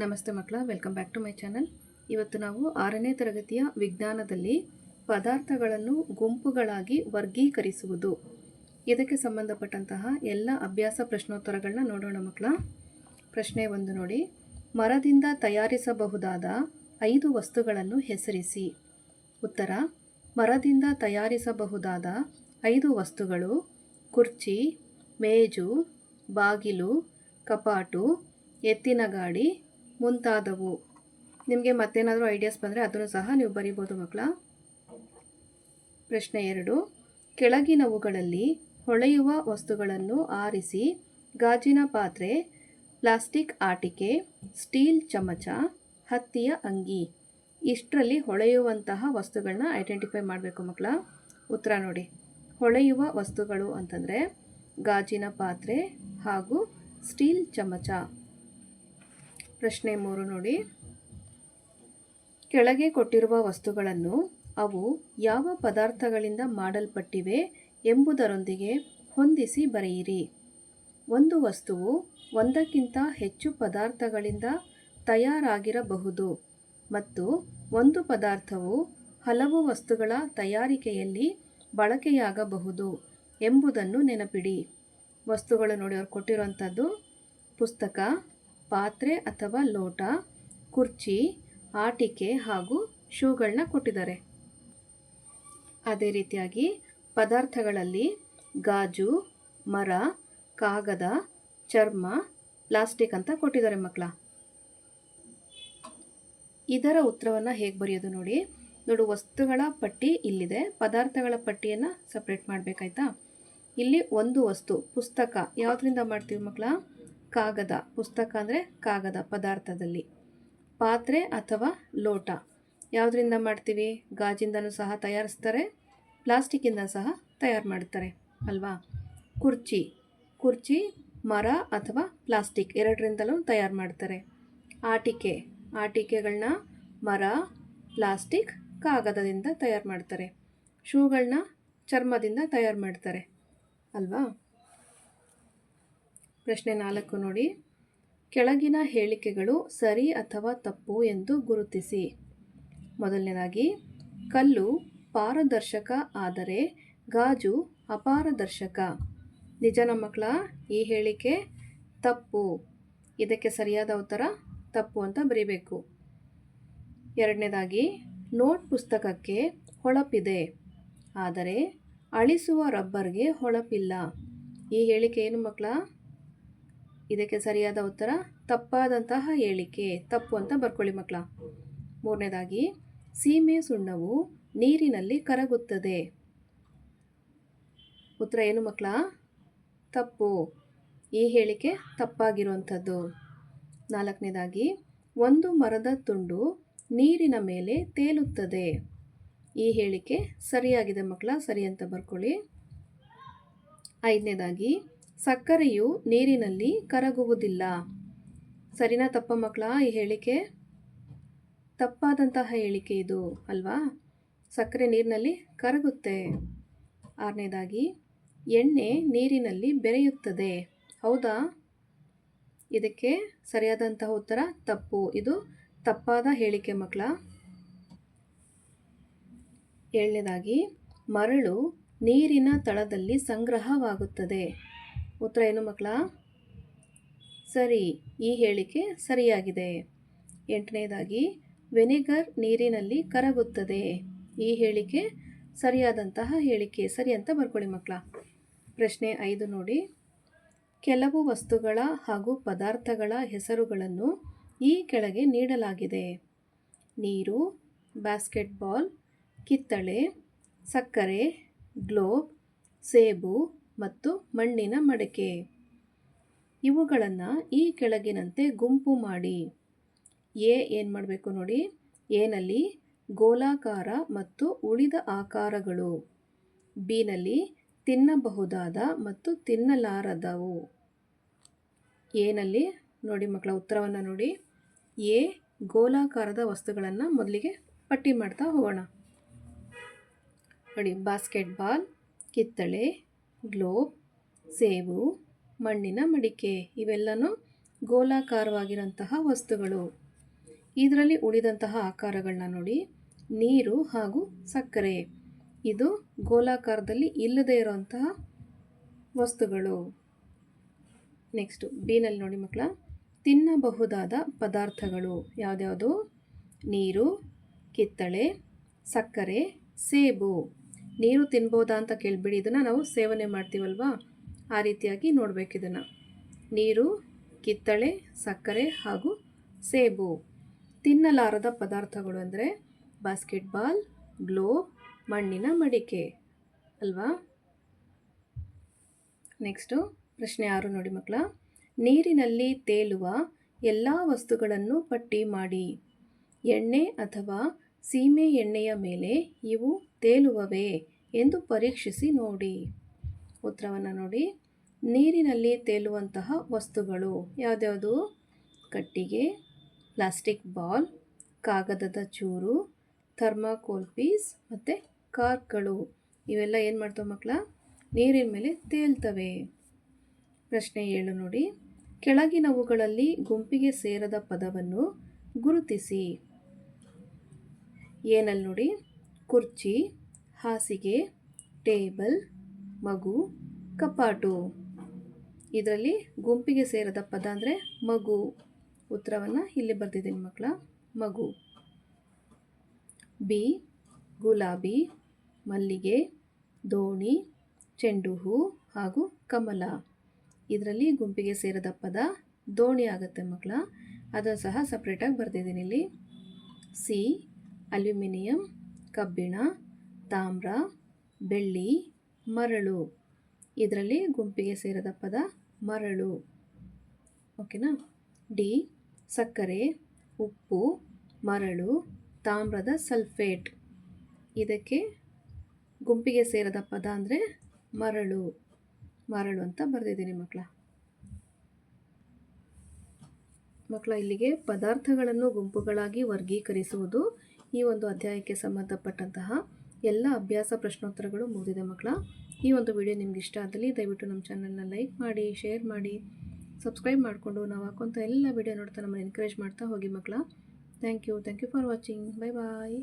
ನಮಸ್ತೆ ಮಕ್ಕಳ welcome back to my channel ಇವತ್ತು ನಾವು ಆರನೇ ತರಗತಿಯ ವಿಜ್ಞಾನದಲ್ಲಿ ಪದಾರ್ಥಗಳನ್ನು ಗುಂಪುಗಳಾಗಿ ವರ್ಗೀಕರಿಸುವುದು. ಇದಕ್ಕೆ ಸಂಬಂಧಪಟ್ಟಂತಹ ಎಲ್ಲ ಅಭ್ಯಾಸ ಪ್ರಶ್ನೋತ್ತರಗಳನ್ನ ನೋಡೋಣ ಮಕ್ಕಳ. ಪ್ರಶ್ನೆ ಒಂದು ನೋಡಿ, ಮರದಿಂದ ತಯಾರಿಸಬಹುದಾದ ಐದು ವಸ್ತುಗಳನ್ನು ಹೆಸರಿಸಿ. ಉತ್ತರ, ಮರದಿಂದ ತಯಾರಿಸಬಹುದಾದ ಐದು ವಸ್ತುಗಳು ಕುರ್ಚಿ, ಮೇಜು, ಬಾಗಿಲು, ಕಪಾಟು, ಎತ್ತಿನ ಗಾಡಿ ಮುಂತಾದವು. ನಿಮಗೆ ಮತ್ತೇನಾದರೂ ಐಡಿಯಾಸ್ ಬಂದರೆ ಅದನ್ನು ಸಹ ನೀವು ಬರಿಬೋದು ಮಕ್ಕಳ. ಪ್ರಶ್ನೆ ಎರಡು. ಕೆಳಗಿನವುಗಳಲ್ಲಿ ಹೊಳೆಯುವ ವಸ್ತುಗಳನ್ನು ಆರಿಸಿ ಗಾಜಿನ ಪಾತ್ರೆ, ಪ್ಲಾಸ್ಟಿಕ್ ಆಟಿಕೆ, ಸ್ಟೀಲ್ ಚಮಚ, ಹತ್ತಿಯ ಅಂಗಿ. ಇಷ್ಟರಲ್ಲಿ ಹೊಳೆಯುವಂತಹ ವಸ್ತುಗಳನ್ನ ಐಡೆಂಟಿಫೈ ಮಾಡಬೇಕು ಮಕ್ಕಳ. ಉತ್ತರ ನೋಡಿ. ಹೊಳೆಯುವ ವಸ್ತುಗಳು ಅಂತಂದರೆ ಗಾಜಿನ ಪಾತ್ರೆ ಹಾಗೂ ಸ್ಟೀಲ್ ಚಮಚ. ಪ್ರಶ್ನೆ ಮೂರು ನೋಡಿ. ಕೆಳಗೆ ಕೊಟ್ಟಿರುವ ವಸ್ತುಗಳನ್ನು ಅವು ಯಾವ ಪದಾರ್ಥಗಳಿಂದ ಮಾಡಲ್ಪಟ್ಟಿವೆ ಎಂಬುದರೊಂದಿಗೆ ಹೊಂದಿಸಿ ಬರೆಯಿರಿ. ಒಂದು ವಸ್ತುವು ಒಂದಕ್ಕಿಂತ ಹೆಚ್ಚು ಪದಾರ್ಥಗಳಿಂದ ತಯಾರಾಗಿರಬಹುದು ಮತ್ತು ಒಂದು ಪದಾರ್ಥವು ಹಲವು ವಸ್ತುಗಳ ತಯಾರಿಕೆಯಲ್ಲಿ ಬಳಕೆಯಾಗಬಹುದು ಎಂಬುದನ್ನು ನೆನಪಿಡಿ. ವಸ್ತುಗಳು ನೋಡಿ, ಅವ್ರು ಕೊಟ್ಟಿರುವಂಥದ್ದು ಪುಸ್ತಕ ಪಾತ್ರೆ ಅಥವಾ ಲೋಟ, ಕುರ್ಚಿ, ಆಟಿಕೆ ಹಾಗೂ ಶೂಗಳನ್ನ ಕೊಟ್ಟಿದ್ದಾರೆ. ಅದೇ ರೀತಿಯಾಗಿ ಪದಾರ್ಥಗಳಲ್ಲಿ ಗಾಜು, ಮರ, ಕಾಗದ, ಚರ್ಮ, ಪ್ಲಾಸ್ಟಿಕ್ ಅಂತ ಕೊಟ್ಟಿದ್ದಾರೆ ಮಕ್ಕಳ. ಇದರ ಉತ್ತರವನ್ನು ಹೇಗೆ ಬರೆಯೋದು ನೋಡಿ. ನೋಡು, ವಸ್ತುಗಳ ಪಟ್ಟಿ ಇಲ್ಲಿದೆ. ಪದಾರ್ಥಗಳ ಪಟ್ಟಿಯನ್ನು ಸಪ್ರೇಟ್ ಮಾಡಬೇಕಾಯ್ತಾ? ಇಲ್ಲಿ ಒಂದು ವಸ್ತು, ಪುಸ್ತಕ, ಯಾವುದರಿಂದ ಮಾಡ್ತೀವಿ ಮಕ್ಕಳ? ಕಾಗದ, ಪುಸ್ತಕ ಅಂದರೆ ಕಾಗದ, ಪದಾರ್ಥದಲ್ಲಿ. ಪಾತ್ರೆ ಅಥವಾ ಲೋಟ. ಯಾವುದರಿಂದ ಮಾಡ್ತೀವಿ? ಗಾಜಿಂದನೂ ಸಹ ತಯಾರಿಸ್ತಾರೆ, ಪ್ಲಾಸ್ಟಿಕ್ಕಿಂದ ಸಹ ತಯಾರು ಮಾಡ್ತಾರೆ, ಅಲ್ವಾ? ಕುರ್ಚಿ. ಕುರ್ಚಿ, ಮರ ಅಥವಾ ಪ್ಲಾಸ್ಟಿಕ್ ಎರಡರಿಂದಲೂ ತಯಾರು ಮಾಡ್ತಾರೆ. ಆಟಿಕೆ. ಆಟಿಕೆಗಳನ್ನ ಮರ, ಪ್ಲಾಸ್ಟಿಕ್, ಕಾಗದದಿಂದ ತಯಾರು ಮಾಡ್ತಾರೆ. ಶೂಗಳನ್ನ ಚರ್ಮದಿಂದ ತಯಾರು ಮಾಡ್ತಾರೆ, ಅಲ್ವಾ? ಪ್ರಶ್ನೆ ನಾಲ್ಕು ನೋಡಿ. ಕೆಳಗಿನ ಹೇಳಿಕೆಗಳು ಸರಿ ಅಥವಾ ತಪ್ಪು ಎಂದು ಗುರುತಿಸಿ. ಮೊದಲನೇದಾಗಿ, ಕಲ್ಲು ಪಾರದರ್ಶಕ ಆದರೆ ಗಾಜು ಅಪಾರದರ್ಶಕ. ನಿಜನ ಮಕ್ಕಳ ಈ ಹೇಳಿಕೆ ತಪ್ಪು. ಇದಕ್ಕೆ ಸರಿಯಾದ ಉತ್ತರ, ತಪ್ಪು ಅಂತ ಬರೀಬೇಕು. ಎರಡನೇದಾಗಿ, ನೋಟ್ ಪುಸ್ತಕಕ್ಕೆ ಹೊಳಪಿದೆ ಆದರೆ ಅಳಿಸುವ ರಬ್ಬರ್ಗೆ ಹೊಳಪಿಲ್ಲ. ಈ ಹೇಳಿಕೆ ಏನು ಮಕ್ಕಳ? ಇದಕ್ಕೆ ಸರಿಯಾದ ಉತ್ತರ, ತಪ್ಪಾದಂತಹ ಹೇಳಿಕೆ, ತಪ್ಪು ಅಂತ ಬರ್ಕೊಳ್ಳಿ ಮಕ್ಕಳ. ಮೂರನೇದಾಗಿ, ಸೀಮೆ ಸುಣ್ಣವು ನೀರಿನಲ್ಲಿ ಕರಗುತ್ತದೆ. ಉತ್ತರ ಏನು ಮಕ್ಕಳ? ತಪ್ಪು. ಈ ಹೇಳಿಕೆ ತಪ್ಪಾಗಿರುವಂಥದ್ದು. ನಾಲ್ಕನೇದಾಗಿ, ಒಂದು ಮರದ ತುಂಡು ನೀರಿನ ಮೇಲೆ ತೇಲುತ್ತದೆ. ಈ ಹೇಳಿಕೆ ಸರಿಯಾಗಿದೆ ಮಕ್ಕಳ, ಸರಿ ಅಂತ ಬರ್ಕೊಳ್ಳಿ. ಐದನೇದಾಗಿ ಸಕ್ಕರೆಯು ನೀರಿನಲ್ಲಿ ಕರಗುವುದಿಲ್ಲ. ಸರಿನಾ ತಪ್ಪ ಮಕ್ಕಳ ಈ ಹೇಳಿಕೆ? ತಪ್ಪಾದಂತಹ ಹೇಳಿಕೆ ಇದು, ಅಲ್ವಾ? ಸಕ್ಕರೆ ನೀರಿನಲ್ಲಿ ಕರಗುತ್ತೆ. ಆರನೇದಾಗಿ, ಎಣ್ಣೆ ನೀರಿನಲ್ಲಿ ಬೆರೆಯುತ್ತದೆ. ಹೌದಾ? ಇದಕ್ಕೆ ಸರಿಯಾದಂತಹ ಉತ್ತರ ತಪ್ಪು. ಇದು ತಪ್ಪಾದ ಹೇಳಿಕೆ ಮಕ್ಕಳ ಏಳನೇದಾಗಿ, ಮರಳು ನೀರಿನ ತಳದಲ್ಲಿ ಸಂಗ್ರಹವಾಗುತ್ತದೆ. ಉತ್ತರ ಏನು ಮಕ್ಕಳ? ಸರಿ, ಈ ಹೇಳಿಕೆ ಸರಿಯಾಗಿದೆ. ಎಂಟನೇದಾಗಿ, ವೆನಿಗರ್ ನೀರಿನಲ್ಲಿ ಕರಗುತ್ತದೆ. ಈ ಹೇಳಿಕೆ ಸರಿಯಾದಂತಹ ಹೇಳಿಕೆ, ಸರಿ ಅಂತ ಬರ್ಕೊಳ್ಳಿ ಮಕ್ಕಳ. ಪ್ರಶ್ನೆ ಐದು ನೋಡಿ. ಕೆಲವು ವಸ್ತುಗಳ ಹಾಗೂ ಪದಾರ್ಥಗಳ ಹೆಸರುಗಳನ್ನು ಈ ಕೆಳಗೆ ನೀಡಲಾಗಿದೆ. ನೀರು ಬ್ಯಾಸ್ಕೆಟ್ಬಾಲ್ ಕಿತ್ತಳೆ, ಸಕ್ಕರೆ, ಗ್ಲೋಬ್, ಸೇಬು ಮತ್ತು ಮಣ್ಣಿನ ಮಡಕೆ. ಇವುಗಳನ್ನು ಈ ಕೆಳಗಿನಂತೆ ಗುಂಪು ಮಾಡಿ. ಎ ಏನು ಮಾಡಬೇಕು ನೋಡಿ? ಎನಲ್ಲಿ ಗೋಲಾಕಾರ ಮತ್ತು ಉಳಿದ ಆಕಾರಗಳು. ಬಿನಲ್ಲಿ ತಿನ್ನಬಹುದಾದ ಮತ್ತು ತಿನ್ನಲಾರದವು. ಎನಲ್ಲಿ ನೋಡಿ ಮಕ್ಕಳ ಉತ್ತರವನ್ನು ನೋಡಿ. ಎ ಗೋಲಾಕಾರದ ವಸ್ತುಗಳನ್ನು ಮೊದಲಿಗೆ ಪಟ್ಟಿ ಮಾಡ್ತಾ ಹೋಗೋಣ. ನೋಡಿ, ಬಾಸ್ಕೆಟ್ಬಾಲ್, ಕಿತ್ತಳೆ ಗ್ಲೋಬ್, ಸೇಬು, ಮಣ್ಣಿನ ಮಡಿಕೆ ಇವೆಲ್ಲನೂ ಗೋಲಾಕಾರವಾಗಿರೋಂತಹ ವಸ್ತುಗಳು. ಇದರಲ್ಲಿ ಉಳಿದಂತಹ ಆಕಾರಗಳನ್ನ ನೋಡಿ, ನೀರು ಹಾಗೂ ಸಕ್ಕರೆ. ಇದು ಗೋಲಾಕಾರದಲ್ಲಿ ಇಲ್ಲದೇ ಇರುವಂತಹ ವಸ್ತುಗಳು. ನೆಕ್ಸ್ಟು, ಬೀನಲ್ಲಿ ನೋಡಿ ಮಕ್ಕಳ. ತಿನ್ನಬಹುದಾದ ಪದಾರ್ಥಗಳು ಯಾವ್ದ್ಯಾವುದು? ನೀರು, ಕಿತ್ತಳೆ, ಸಕ್ಕರೆ, ಸೇಬು. ನೀರು ತಿನ್ಬೋದಾ ಅಂತ ಕೇಳಿಬಿಡಿ, ಇದನ್ನು ನಾವು ಸೇವನೆ ಮಾಡ್ತೀವಲ್ವಾ? ಆ ರೀತಿಯಾಗಿ ನೋಡಬೇಕು ಇದನ್ನು. ನೀರು, ಕಿತ್ತಳೆ, ಸಕ್ಕರೆ ಹಾಗೂ ಸೇಬು. ತಿನ್ನಲಾರದ ಪದಾರ್ಥಗಳು ಅಂದರೆ ಬಾಸ್ಕೆಟ್ಬಾಲ್ ಗ್ಲೋ ಮಣ್ಣಿನ ಮಡಿಕೆ. ಅಲ್ವಾ? ನೆಕ್ಸ್ಟು, ಪ್ರಶ್ನೆ ಆರು ನೋಡಿ ಮಕ್ಕಳ. ನೀರಿನಲ್ಲಿ ತೇಲುವ ಎಲ್ಲ ವಸ್ತುಗಳನ್ನು ಪಟ್ಟಿ ಮಾಡಿ. ಎಣ್ಣೆ ಅಥವಾ ಸೀಮೆ ಎಣ್ಣೆಯ ಮೇಲೆ ಇವು ತೇಲುವವೇ ಎಂದು ಪರೀಕ್ಷಿಸಿ ನೋಡಿ. ಉತ್ತರವನ್ನು ನೋಡಿ. ನೀರಿನಲ್ಲಿ ತೇಲುವಂತಹ ವಸ್ತುಗಳು ಯಾವುದ್ಯಾವುದು? ಕಟ್ಟಿಗೆ, ಪ್ಲಾಸ್ಟಿಕ್ ಬಾಲ್, ಕಾಗದದ ಚೂರು, ಥರ್ಮಾಕೋಲ್ ಪೀಸ್ ಮತ್ತು ಕಾರ್ಕ್ಗಳು. ಇವೆಲ್ಲ ಏನು ಮಾಡ್ತವೆ ಮಕ್ಕಳ ನೀರಿನ ಮೇಲೆ ತೇಲ್ತವೆ. ಪ್ರಶ್ನೆ ಏಳು ನೋಡಿ. ಕೆಳಗಿನವುಗಳಲ್ಲಿ ಗುಂಪಿಗೆ ಸೇರದ ಪದವನ್ನು ಗುರುತಿಸಿ. ಏನಲ್ಲಿ ನೋಡಿ. ಕುರ್ಚಿ, ಹಾಸಿಗೆ, ಟೇಬಲ್, ಮಗು, ಕಪಾಟು. ಇದರಲ್ಲಿ ಗುಂಪಿಗೆ ಸೇರದ ಪದ ಅಂದರೆ ಮಗು. ಉತ್ತರವನ್ನು ಇಲ್ಲಿ ಬರ್ತಿದ್ದೀನಿ ಮಕ್ಕಳ. ಮಗು. ಬಿ, ಗುಲಾಬಿ, ಮಲ್ಲಿಗೆ, ದೋಣಿ ಚೆಂಡು ಹೂ ಹಾಗೂ ಕಮಲ. ಇದರಲ್ಲಿ ಗುಂಪಿಗೆ ಸೇರದ ಪದ ದೋಣಿ ಆಗುತ್ತೆ ಮಕ್ಕಳ. ಅದನ್ನು ಸಹ ಸಪ್ರೇಟಾಗಿ ಬರ್ತಿದ್ದೀನಿ ಇಲ್ಲಿ. ಸಿ ಅಲ್ಯೂಮಿನಿಯಂ, ಕಬ್ಬಿಣ, ತಾಮ್ರ, ಬೆಳ್ಳಿ, ಮರಳು. ಇದರಲ್ಲಿ ಗುಂಪಿಗೆ ಸೇರದ ಪದ ಮರಳು. ಓಕೆನಾ? ಡಿ, ಸಕ್ಕರೆ, ಉಪ್ಪು, ಮರಳು, ತಾಮ್ರದ ಸಲ್ಫೇಟ್. ಇದಕ್ಕೆ ಗುಂಪಿಗೆ ಸೇರದ ಪದ ಅಂದರೆ ಮರಳು. ಮರಳು ಅಂತ ಬರೆದಿದ್ದೀನಿ ಮಕ್ಕಳ ಮಕ್ಕಳ ಇಲ್ಲಿಗೆ ಪದಾರ್ಥಗಳನ್ನು ಗುಂಪುಗಳಾಗಿ ವರ್ಗೀಕರಿಸುವುದು ಈ ಒಂದು ಅಧ್ಯಾಯಕ್ಕೆ ಸಂಬಂಧಪಟ್ಟಂತಹ ಎಲ್ಲ ಅಭ್ಯಾಸ ಪ್ರಶ್ನೋತ್ತರಗಳು ಮುಗಿದಿದೆ ಮಕ್ಕಳ. ಈ ಒಂದು ವಿಡಿಯೋ ನಿಮ್ಗೆ ಇಷ್ಟ ಆದಲ್ಲಿ ದಯವಿಟ್ಟು ನಮ್ಮ ಚಾನಲ್ನ ಲೈಕ್ ಮಾಡಿ, ಶೇರ್ ಮಾಡಿ, ಸಬ್ಸ್ಕ್ರೈಬ್ ಮಾಡಿಕೊಂಡು ನಾವು ಹಾಕೋಂಥ ಎಲ್ಲ ವಿಡಿಯೋ ನೋಡ್ತಾ ನಮ್ಮನ್ನು ಎನ್ಕರೇಜ್ ಮಾಡ್ತಾ ಹೋಗಿ ಮಕ್ಕಳ. Thank you thank you for watching bye bye